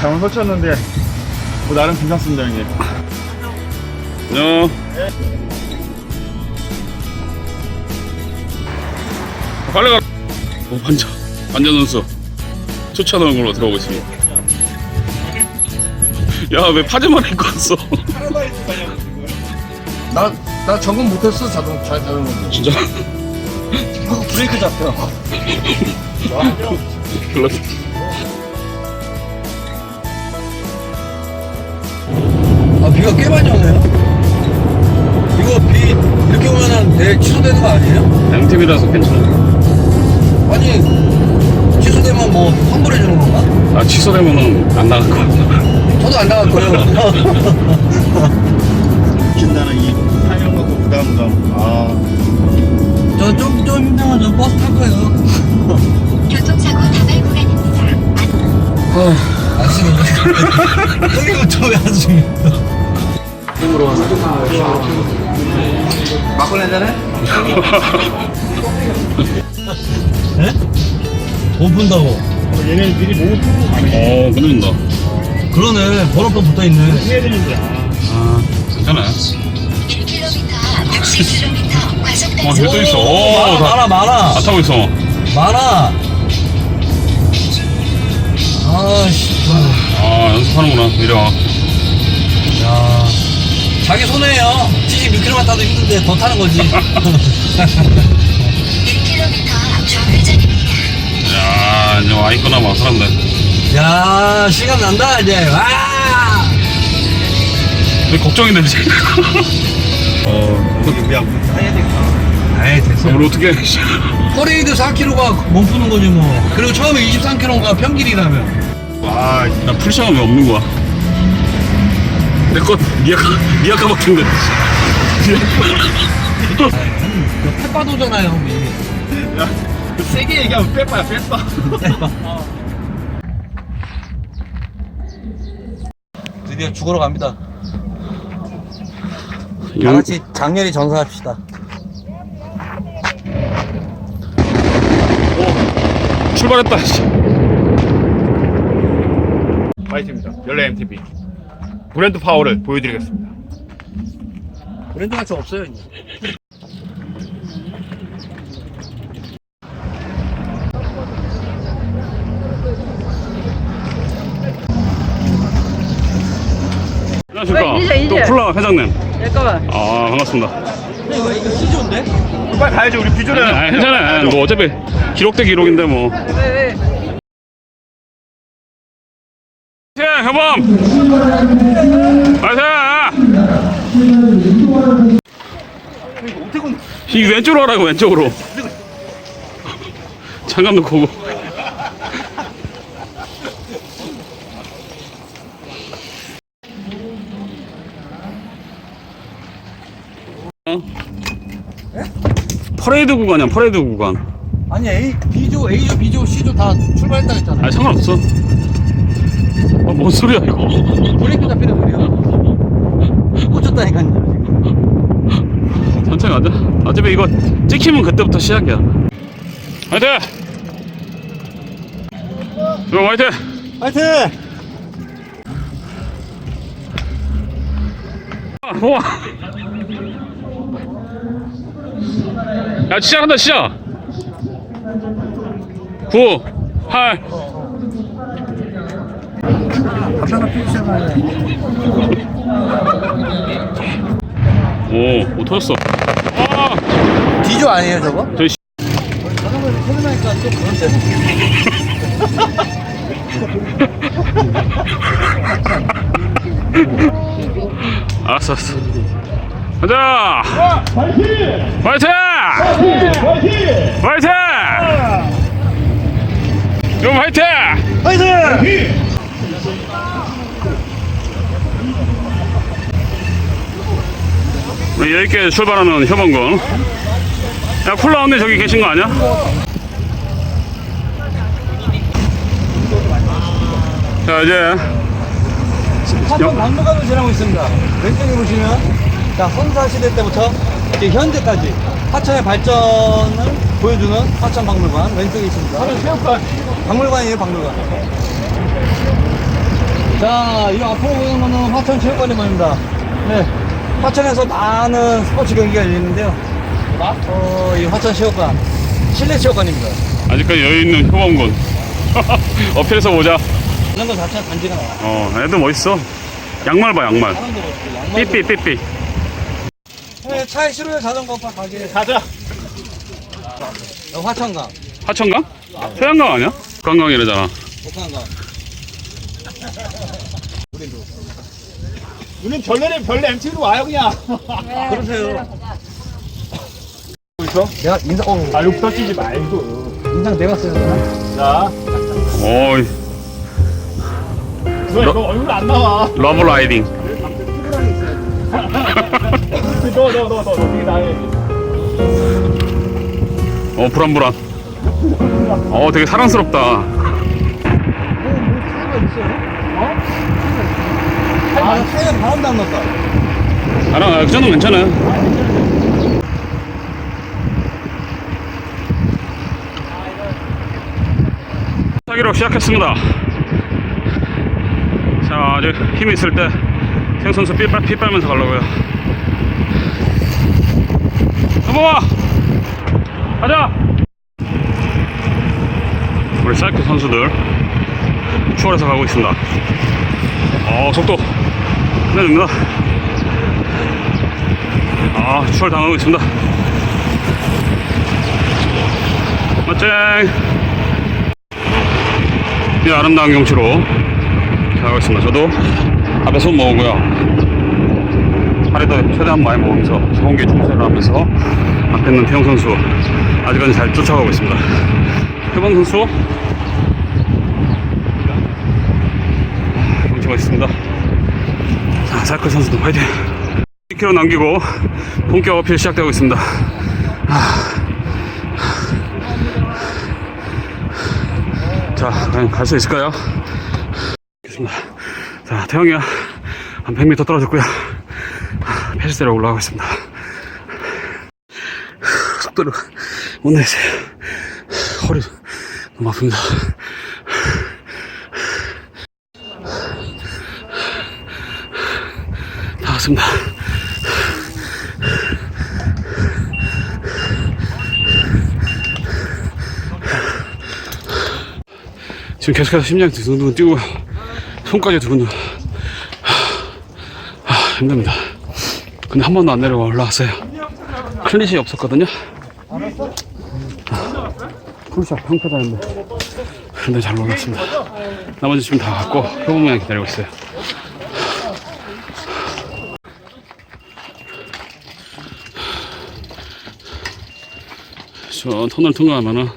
잘못 설치했는데 뭐 나름 괜찮습니다 형님 안녕. 빨리 가. 오, 반전. 반전 선수. 초차는 걸로 들어오고 있습니다. 야, 왜 파제만 입고 왔어? 나, 나 점검 못했어, 자동, 자, 자전거. 진짜? 브레이크 잡혀. 비가 꽤 많이 오네요. 이거 비 이렇게 오면은 내일 취소되는 거 아니에요? 양팀이라서 괜찮아. 아니, 취소되면 뭐 환불해 주는 건가? 아, 취소되면은 안 나갈 거야. 저도 안 나갈 거예요. 신나는 이 타이어 갖고 부담감 아 저 좀, 좀 힘들면 저 버스 탈 거예요. 교통사고 다발 구간입니다. 안 쓰는 거. 형님, 저왜안 쓰는 막걸리 한잔 해? 네? 못 푼다고. 얘네 미리 몸을 풀고 가네 어, 끊는다. 그러네. 번호판 붙어 있네. 해야 되는데 아 아, 괜찮아요. 1km, 60km 과속 어, 단속. 또 있어. 많아, 오, 다, 많아, 많아. 다 타고 있어. 많아. 아씨. 아, 연습하는구나. 이래와. 야. 자기 손해요. 76km만 타도 힘든데 더 타는 거지. 1km 좌회전입니다. 야, 이제 와 있구나, 막 사람들. 야, 시간 난다, 이제. 와! 근데 걱정이 되지. 어, 해야 되겠다 에이, 됐어. 우리 어떻게 해. 퍼레이드 4km가 못 푸는 거지, 뭐. 그리고 처음에 23km가 평길이라면. 와, 나 풀시간 왜 없는 거야? 내 것 미약하, 미약하 같은데. 그 페빠도잖아요, 형님. 야 세게 얘기하면 빼빠야 뺐어 드디어 죽으러 갑니다. 다 영- 같이 장렬히 전사합시다. 출발했다. 씨. 화이트입니다 열레 MTB 브랜드 파워를 보여드리겠습니다 브랜드 가치 없어요, 이제. 안녕하십니까. 어, 이제, 이제. 또 콜라 회장님. 잠깐만. 아, 반갑습니다. 이거, 이거 시조인데? 빨리 가야지 우리 비주는 아, 괜찮아요. 뭐 어차피 기록 대 기록인데 뭐. 왜, 왜? 예, 효범! 화이팅! 이 왼쪽으로 가라고, 왼쪽으로. 장갑 오고. 어? 퍼레이드 구간이야, 퍼레이드 구간. 아니, A, B조, A조, B조, C조 다 출발했다 했잖아. 아니, 상관없어. 아, 뭔 소리야, 이거. 브레이크 잡히는 소리야. 꽂혔다니까요, 지금. 천천히 가자. 어차피 이거 찍히면 그때부터 시작이야. 화이팅! 형 화이팅! 화이팅 아, 우와! 야, 시작한다, 시작! 9, 8, 오, 오, 터졌어. 아, D조 아니에요, 저거? 저기 씨. 자전거에서 소리 나니까 또 그런 데. 알았어, 알았어. 가자! 화이팅! 화이팅! 화이팅! 형 화이팅! 화이팅! 여유있게 출발하는 협원군. 야, 쿨라 언니 저기 계신 거 아니야? 자, 이제 하천 박물관을 지나고 있습니다. 왼쪽에 보시면 자 선사 시대 때부터 이제 현재까지 하천의 발전을 보여주는 하천 박물관 왼쪽에 있습니다. 하천 체육관 박물관이에요 박물관. 자, 이 앞으로 보이는 거는 화천 체육관이입니다. 네. 화천에서 많은 스포츠 경기가 열리는데요. 어, 이 화천 체육관. 실내 체육관입니다. 아직까지 여유 있는 효범군. 어필해서 보자. 이런 거 자체가 간지가 나와. 어, 애들 멋있어. 양말 봐, 양말. 사람도 멋있고, 양말도 삐삐, 삐삐. 네, 차에 실어요 자전거 파 가게. 가자. 어, 화천강, 하천강? 태양강 아니야? 관광이래잖아. 북한강. 누님 별내는 별내 MT로 와요 그냥. 그러세요. 내가 인상, 어, 아욕 터치지 말고. 인상 내가 써야 되나? 자, 어이, 너 이거 얼굴 안 나와. 러브 라이딩. 너 너 너너 이게 나야지. 어, 불안불안. 어, 되게 사랑스럽다. 어, 뭐, 차가 있어요? 어? 아, 차에 바람도 안 났다. 나랑, 그 정도는 괜찮아. 타기로 시작했습니다. 자, 아직 힘이 있을 때, 생 선수 피, 빨, 피 빨면서 가려고요. 넘어와! 가자! 우리 사이클 선수들, 추월해서 가고 있습니다. 어, 속도 끝내줍니다. 아, 추월 당하고 있습니다. 멋쟁! 이 아름다운 경치로 가고 있습니다. 저도 앞에 손 모으고요. 팔에도 최대한 많이 모으면서 소음기 충세를 하면서 앞에 있는 태영 선수 아직은 잘 쫓아가고 있습니다. 태범 선수 아, 경치가 있습니다. 자, 사이클 선수도 화이팅! 10km 남기고 본격 어필 시작되고 있습니다. 자, 과연 갈 수 있을까요? 알겠습니다. 자, 태영이가 한 100m 떨어졌고요. 페이스대로 올라가고 있습니다. 속도를 못 내세요. 허리 너무 아픕니다. 왔습니다. 지금 계속해서 심장이 두근두근 뛰고 손까지 두근두근 하, 하, 힘듭니다. 근데 한 번도 안 내려와 올라왔어요. 클릿이 없었거든요. 풀샷 평가다는데 근데 잘 올랐습니다. 나머지 지금 다 갔고 표범이랑 기다리고 있어요 저 터널 통과하면은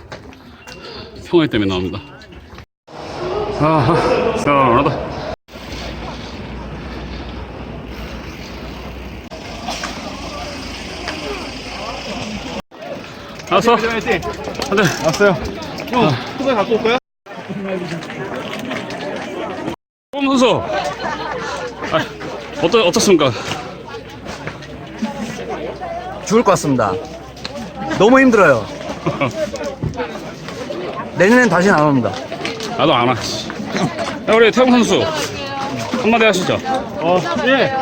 평화이 때문에 나옵니다 아하, 시원하다. 안 돼. 왔어요. 형, 후배 갖고 올 거야? 꼼 선수. 아, 어떠, 어떻습니까? 죽을 것 같습니다. 너무 힘들어요. 내년엔 다시 안 옵니다. 나도 안 와. 씨. 야, 우리 태용 선수. 한마디 하시죠. 어, 예.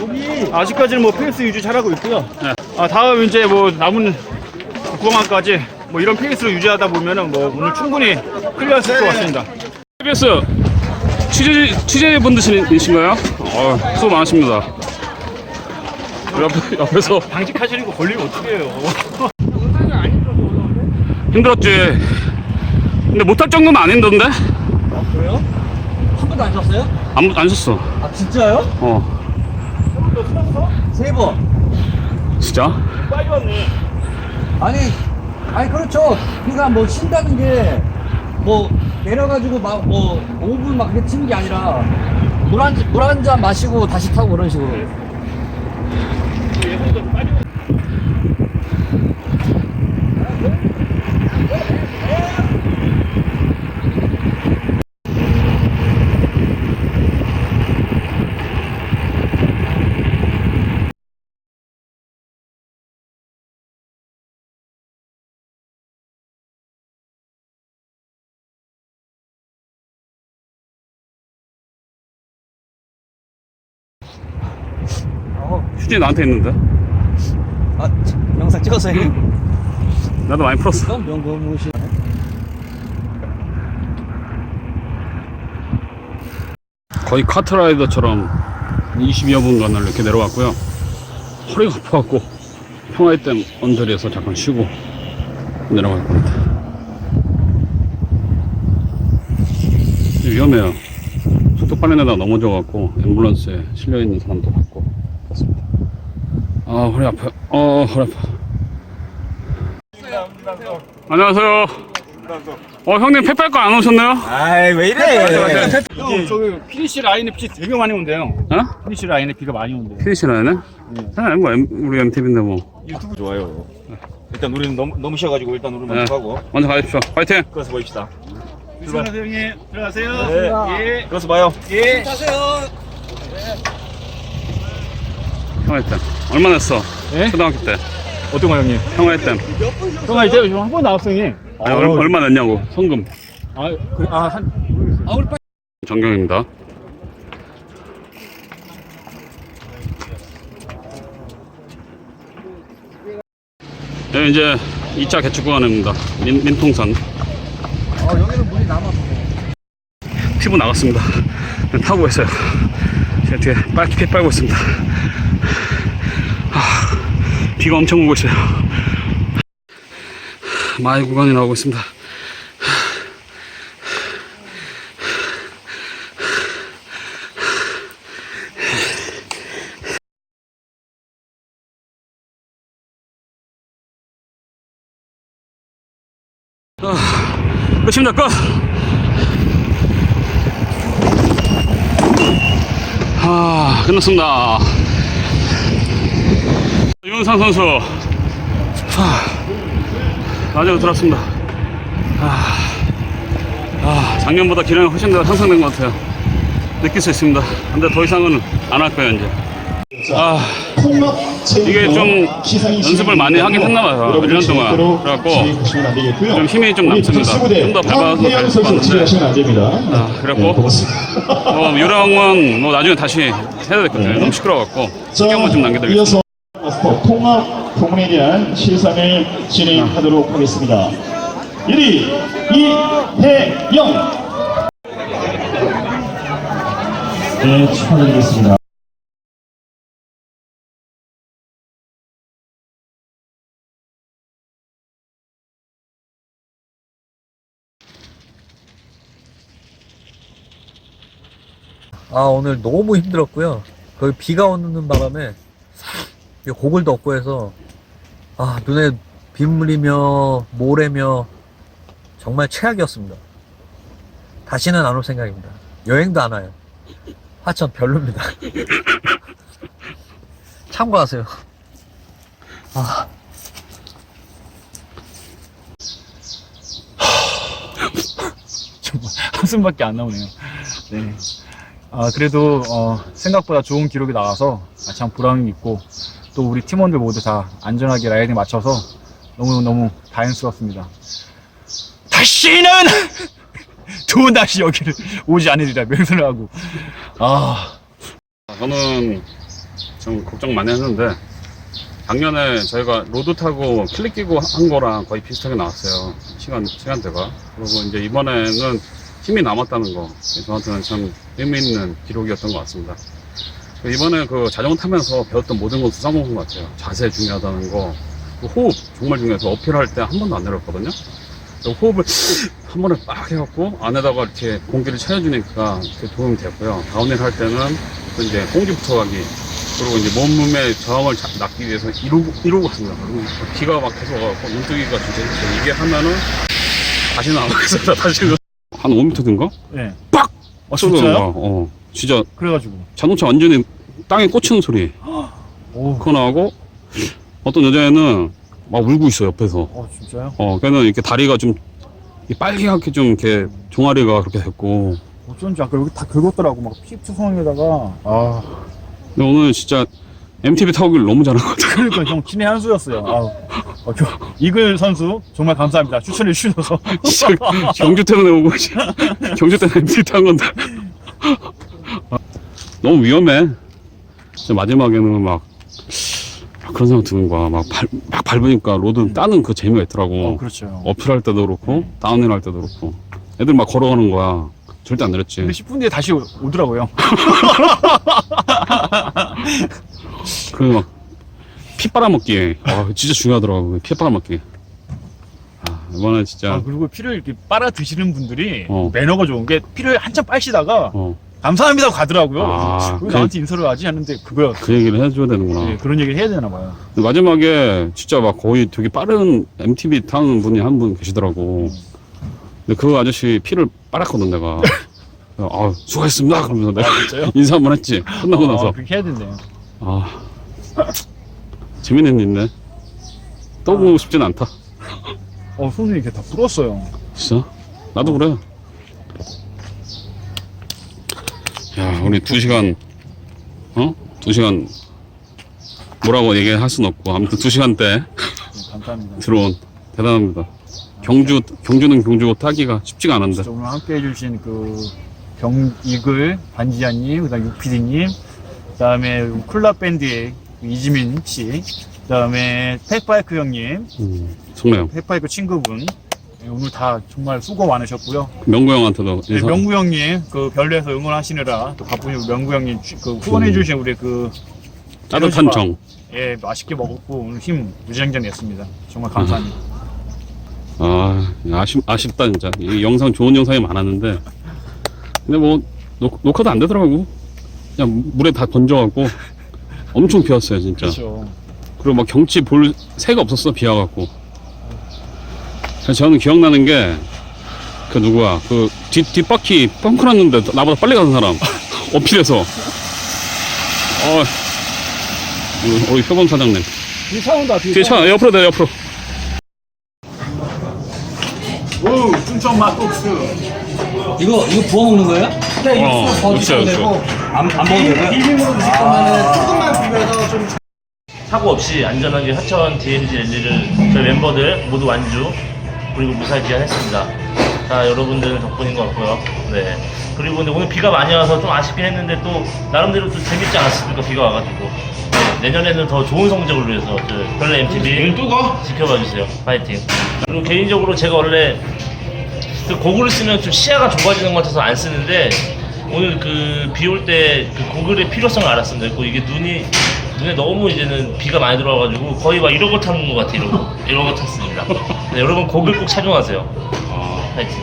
여기 아직까지는 뭐 페이스 유지 잘하고 있고요. 네. 아, 다음 이제 뭐 남은 구강까지 뭐 이런 페이스로 유지하다 보면은 뭐 오늘 충분히 클리어했을 것 같습니다. KBS 취재, 취재분들이신가요? 어, 수고 많으십니다. 옆, 옆에서 당직하시는 거 걸리면 어떡해요. 힘들었지. 근데 못할 정도는 아닌던데? 그래요? 한 번도 안 쳤어요? 안, 안 썼어. 아, 진짜요? 어, 세 번. 진짜? 빨리 왔네. 아니, 아니, 그렇죠. 그러니까 뭐 쉰다는 게, 뭐, 내려가지고 막, 뭐, 5분 막 그렇게 치는 게 아니라, 물 한, 물한 잔 마시고 다시 타고 그런 식으로. 예선도 빨리 휴지 나한테 있는데. 아 영상 찍어서 해. 나도 많이 풀었어. 그럼 명고무시. 거의 카트라이더처럼 22여 분간을 이렇게 내려왔고요. 허리가 아파갖고 평화의 댐 언저리에서 잠깐 쉬고 내려갈 겁니다. 위험해요. 속도 빠른 데다 넘어져갖고 앰뷸런스에 실려있는 사람도. 아 허리 아파요. 어 허리 아파. 안녕하세요. 어 형님 페팔 거 안 오셨나요? 아이 왜 이래? 형 저기 피니시 라인에 비 되게 많이 온대요. 어? 피니시 라인에 비가 많이 온대요. 피니시라네? 네. 뭐 M- 우리 MTV인데 뭐. 유튜브 좋아요. 일단 우리는 너무 너무 쉬어가지고 일단 우리 네. 먼저 가고 먼저 가십시오. 파이팅! 그래서 보입시다. 들어가세요 형님. 들어가세요. 네. 예. 그래서 봐요. 예. 댐. 얼마 냈어? 예? 초등학교 때. 어떤 거 형님? 평화의 댐. 형아 이제 한번 나왔어 형님. 아니, 얼, 얼마 냈냐고. 성금. 아, 그, 아, 한, 정경입니다. 네, 이제 2차 개축 구간입니다. 민, 민통선. 아 여기는 물이 남아서. 피부 나갔습니다. 네, 타고 있어요. 제가 뒤에 빨리 피 빨고 있습니다. 아, 비가 엄청 오고 있어요. 마이 구간이 나오고 있습니다. 아, 끝입니다. 끝! 아, 끝났습니다. 윤상 선수. 하, 마지막 들었습니다. 아, 아, 작년보다 기량이 훨씬 더 향상된 것 같아요. 느낄 수 있습니다. 근데 더 이상은 안 할 거예요, 이제. 아, 이게 좀 연습을 많이 하긴 했나 봐요. 1년 동안. 그래갖고 좀 힘이 좀 남습니다. 좀 더 밟아서 달릴 것 같은데. 아, 그래갖고 어, 요령은 뭐 나중에 다시 해야 될 것 같아요. 너무 시끄러워갖고 신경만 좀 남겨드리겠습니다. 이어서 마스터 통합 부문에 대한 실상을 진행하도록 하겠습니다. 1위 이혜영 네, 축하드리겠습니다. 아 오늘 너무 힘들었고요. 거기 비가 오는 바람에 이 고글도 없고 해서 아 눈에 빗물이며 모래며 정말 최악이었습니다. 다시는 안 올 생각입니다. 여행도 안 와요. 하천 별로입니다. 참고하세요. 아 한숨밖에 안 나오네요. 네. 아, 그래도, 어, 생각보다 좋은 기록이 나와서 아, 참 보람이 있고, 또 우리 팀원들 모두 다 안전하게 라이딩 맞춰서 너무너무 다행스럽습니다. 다시는 좋은 날씨 여기를 오지 않으리라 맹세를 하고, 아, 저는 좀 걱정 많이 했는데 작년에 저희가 로드 타고 클릭 끼고 한 거랑 거의 비슷하게 나왔어요. 시간, 시간대가. 그리고 이제 이번에는 힘이 남았다는 거. 저한테는 참 의미 있는 기록이었던 것 같습니다. 이번에 그 자전거 타면서 배웠던 모든 것을 써먹은 것 같아요. 자세 중요하다는 거. 그 호흡 정말 중요해서 어필할 때 한 번도 안 내렸거든요. 그리고 호흡을 한 번에 빡 해갖고 안에다가 이렇게 공기를 되게 도움이 됐고요. 다운힐 할 때는 또 이제 공기 붙여가기 그리고 이제 몸몸의 저항을 자- 막기 위해서 이러고 이러고 갔습니다. 그리고 비가 막 계속 와갖고 눈뜨기가 진짜 힘들어요. 이게 하면은 다시는 안 하겠습니다. 다시는 한 5m 된가? 네. 빡! 아, 진짜요? 어, 진짜 그래가지고. 자동차 완전히 땅에 꽂히는 소리 오, 그거 나오고 어떤 여자애는 막 울고 있어 옆에서 어, 진짜요? 어 걔는 이렇게 다리가 좀 이렇게 빨갛게 좀 이렇게 종아리가 그렇게 됐고 어쩐지 아까 여기 다 긁었더라고. 막 피투성에다가. 아. 근데 오늘 진짜 MTV 타오기를 너무 잘한 것 같아요 그러니까 형 친의 한 수였어요. 아, 어, 저, 이글 선수 정말 감사합니다. 추천해 주셔서. 진짜 경주 때문에 오고 경주 때문에 MTV 탄 건데 아, 너무 위험해 진짜 마지막에는 막 그런 생각 드는 거야. 막, 밟, 막 밟으니까 로드 따는 그 재미가 있더라고. 어, 그렇죠. 어필할 때도 그렇고, 다운힐 할 때도 그렇고. 애들 막 걸어가는 거야. 절대 안 내렸지. 근데 10분 뒤에 다시 오- 오더라고요. 그리고 막, 피 빨아먹기. 아, 진짜 중요하더라고. 피 빨아먹기. 아, 이번에 진짜, 아, 그리고 피를 이렇게 빨아 드시는 분들이 어. 매너가 좋은 게 피를 한참 빨시다가 어, 감사합니다 고 가더라고요. 아, 왜 그- 나한테 인사를 하지 하는데 그거 그 얘기를 해줘야 되는구나. 예, 그런 얘기를 해야 되나 봐요. 근데 마지막에 진짜 막 거의 되게 빠른 MTB 타는 분이 한 분 계시더라고. 근데 그 아저씨 피를 빨았거든, 내가. 아, 수고했습니다. 그러면서 내가 진짜요? 인사 한 번 했지. 끝나고 나서. 아, 그렇게 해야 된대요. 아, 재밌는 일 있네. 또 보고 싶진 않다. 어, 손이 이렇게 다 불었어요. 진짜? 나도 그래. 야, 우리 두 시간, 어? 두 시간, 뭐라고 얘기할 순 없고, 아무튼 두 시간대 네, 감사합니다. 들어온, 대단합니다. 경주, 경주는 경주고 타기가 쉽지가 않은데. 진짜 오늘 함께 해주신 그 경 이글 반지하님, 그 다음 육피디님, 그 다음에 쿨라 밴드의 이지민 씨, 그 다음에 팩바이크 형님, 음, 속내요. 팩바이크 친구분. 네, 오늘 다 정말 수고 많으셨고요. 명구 형한테도 네, 인사. 명구 형님 그 별내에서 응원하시느라 또 바쁘신 우리 명구 형님 주- 그 후원해주신 우리 그 따뜻한 정. 예 맛있게 먹었고 오늘 힘 무장전 냈습니다. 정말 감사합니다. 아, 아쉽, 아쉽다, 진짜. 이 영상, 좋은 영상이 많았는데. 근데 뭐, 녹, 녹화도 안 되더라고. 그냥 물에 다 던져갖고. 엄청 비 왔어요, 진짜. 그렇죠. 그리고 막 경치 볼 새가 없었어, 비 와갖고. 저는 기억나는 게, 그 누구야, 그 뒷, 뒷바퀴 펑크 났는데 나보다 빨리 가는 사람. 어필해서. 어, 우리, 우리 표범 사장님. 뒤에 차 온다. 뒤에 차, 옆으로 내, 옆으로. 오 춘천 맛국수. 이거 이거 부어 먹는 거예요? 어, 있어요, 있어요. 안, 안 먹어도 되고요? 사고 없이 안전하게 하천 DMZ 랠리를 저희 멤버들 모두 완주 그리고 무사히 귀환했습니다. 다 여러분들 덕분인 것 같고요. 네. 그리고 근데 오늘 비가 많이 와서 좀 아쉽긴 했는데 또 나름대로 또 재밌지 않았습니까? 비가 와가지고 네, 내년에는 더 좋은 성적을 위해서 저 별내 MTV 지켜봐 주세요. 파이팅. 그리고 개인적으로 제가 원래 그 고글을 쓰면 좀 시야가 좁아지는 것 같아서 안 쓰는데 오늘 그 비 올 때 그 고글의 필요성을 알았습니다. 그리고 이게 눈이 눈에 너무 이제는 비가 많이 들어와가지고 거의 막 이러고 타는 것 같아 이러고 이러고 탔습니다. 네, 여러분 고글 꼭 착용하세요. 아, 파이팅.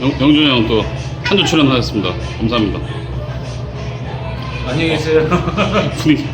영, 영준이 형또 한주 출연하셨습니다. 감사합니다. 안녕히 계세요. 분위기,